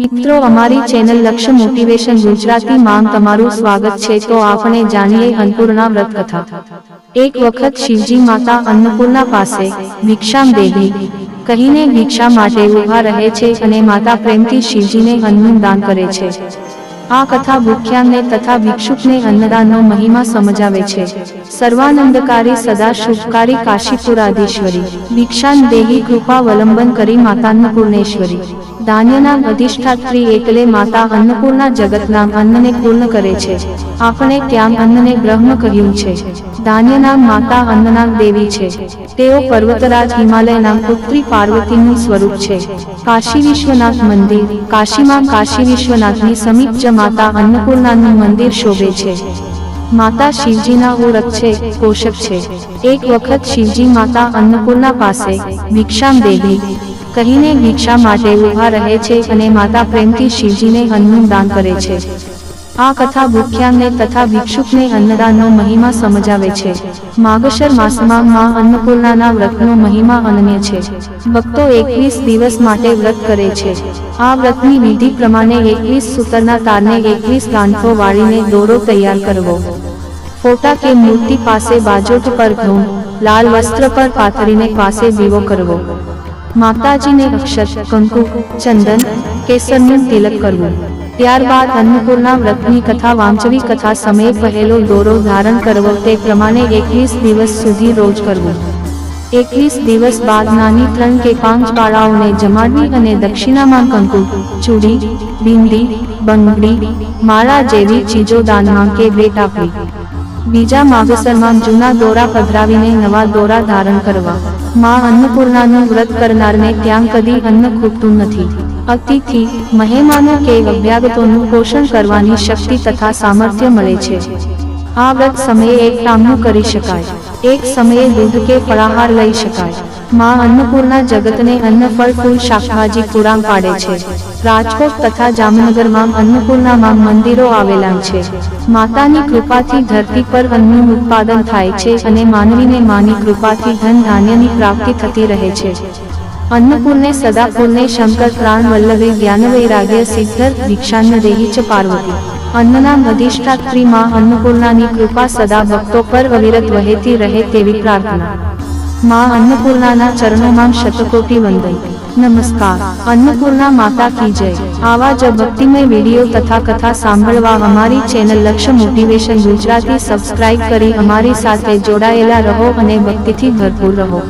મિત્રો, અમારી ચેનલ લક્ષ્ય મોટિવેશન ગુજરાતી માં તમારું સ્વાગત છે. તો આપણે જાણીએ અન્નપૂર્ણા વ્રત કથા એક વખત શિવજી માતા અન્નપૂર્ણા પાસે ભિક્ષામ દેવી કહીને ભિક્ષા માટે ઊભા રહે છે અને માતા પ્રેમથી શિવજીને અન્નનું દાન કરે છે. આ કથા ભૂખ્યાને તથા ભિક્ષુકને અન્નદાનનો મહિમા સમજાવે છે. સર્વાનંદકારી સદા શુભકારી કાશીપુરાધીશ્વરી. ભિક્ષાન દેહી કૃપા વલંબન કરી માતા અન્નપૂર્ણેશ્વરી ધાન્યના અધિષ્ઠાત્રી એકલે માતા અન્નપૂર્ણા જગતના અન્નને પૂર્ણ કરે છે. આપણે ત્યાં અન્નને બ્રહ્મ કહ્યું છે. ધાન્યના માતા અન્નના દેવી છે. તેઓ પર્વતરાજ હિમાલયના પુત્રી પાર્વતીનું સ્વરૂપ છે. કાશી વિશ્વનાથ મંદિર, કાશીમાં કાશી વિશ્વનાથની સમીપ જ માતા અન્નપૂર્ણાનું મંદિર શોભે છે. માતા શિવજીના ઓળખ છે, પોષક છે. એક વખત શિવજી માતા અન્નપૂર્ણા પાસે ભિક્ષામ દેવી કહીને ભિક્ષા માટે ઊભા રહે છે અને માતા પ્રેમથી શિવજીને અન્નનું દાન કરે છે. આ કથા ભૂખ્યાને તથા ભિક્ષુકને અન્નદાનનો મહિમા સમજાવે છે. માગશર માસમાં માં અન્નપૂર્ણાના વ્રતનો મહિમા અનન્ય છે. ભક્તો એકવીસ દિવસ માટે વ્રત કરે છે. આ વ્રતની વિધિ પ્રમાણે એકવીસ સૂતરના તારને એકવીસ ગાંઠો વાળીને દોરો તૈયાર કરવો. ફોટા કે મૂર્તિ પાસે બાજોટ પર ઘઉં, લાલ વસ્ત્ર પર પાથરીને પાસે દીવો કરવો. માતાજીને અક્ષત, કંકુ, ચંદન, કેસરનું તિલક કરવું. ત્યારબાદ અન્નપૂર્ણા વ્રતની કથા, વાંચવી કથા સમયે પહેલો દોરો ધારણ કરવો, તે પ્રમાણે એકવીસ દિવસ સુધી રોજ કરવું. એકવીસ દિવસ બાદ નાની ત્રણ કે પાંચ બાળાઓને જમાડવી અને દક્ષિણામાં કંકુ, ચૂડી, બિંદી, બંગડી, માળા જેવી ચીજો દાનમાં કે ભેટ આપવી. બીજા માગસરમાં જૂના દોરા પધરાવીને નવા દોરા ધારણ કરવા. માં અન્નપૂર્ણાનું વ્રત કરનારને ત્યાં કદી અન્ન ખૂટતું નથી. અતિથિ મહેમાનો કે અભ્યાગતોનું પોષણ કરવાની શક્તિ તથા સામર્થ્ય મળે છે. આ વ્રત સમયે એક કામનું કરી શકાય. એક સમયે દૂધ કે ફળાહાર લઈ શકાય. માં અન્નપૂર્ણા જગતને અન્ન, ફળ, ફૂલ, શાકભાજી પૂરાં પાડે છે. રાજકોટ તથા જામનગરમાં અન્નપૂર્ણામાં મંદિરો આવેલા છે. માતાની કૃપાથી ધરતી પર અન્નનું ઉત્પાદન થાય છે અને માનવીને માની કૃપાથી ધન, ધાન્યની પ્રાપ્તિ થતી રહે છે. અન્નપૂર્ણે સદાપૂર્ણે શંકર પ્રાણ વલ્લભે જ્ઞાન વૈરાગ્ય સિદ્ધર દીક્ષાન દેહી ચ પાર્વતી. અન્નના અધિષ્ઠાત્રી માં અન્નપૂર્ણાની કૃપા સદા ભક્તો પર અવિરત વહેતી રહે તેવી પ્રાર્થના. માં અન્નપૂર્ણાના ચરણોમાં શતકોટી વંદન. નમસ્કાર. અન્નપૂર્ણા માતા કી જય. આવા જ ભક્તિમય વીડિયો તથા કથા સાંભળવા અમારી ચેનલ લક્ષ્ય મોટિવેશન ગુજરાતી સબસ્ક્રાઇબ કરી અમારી સાથે જોડાયેલા રહો અને ભક્તિથી ભરપૂર રહો.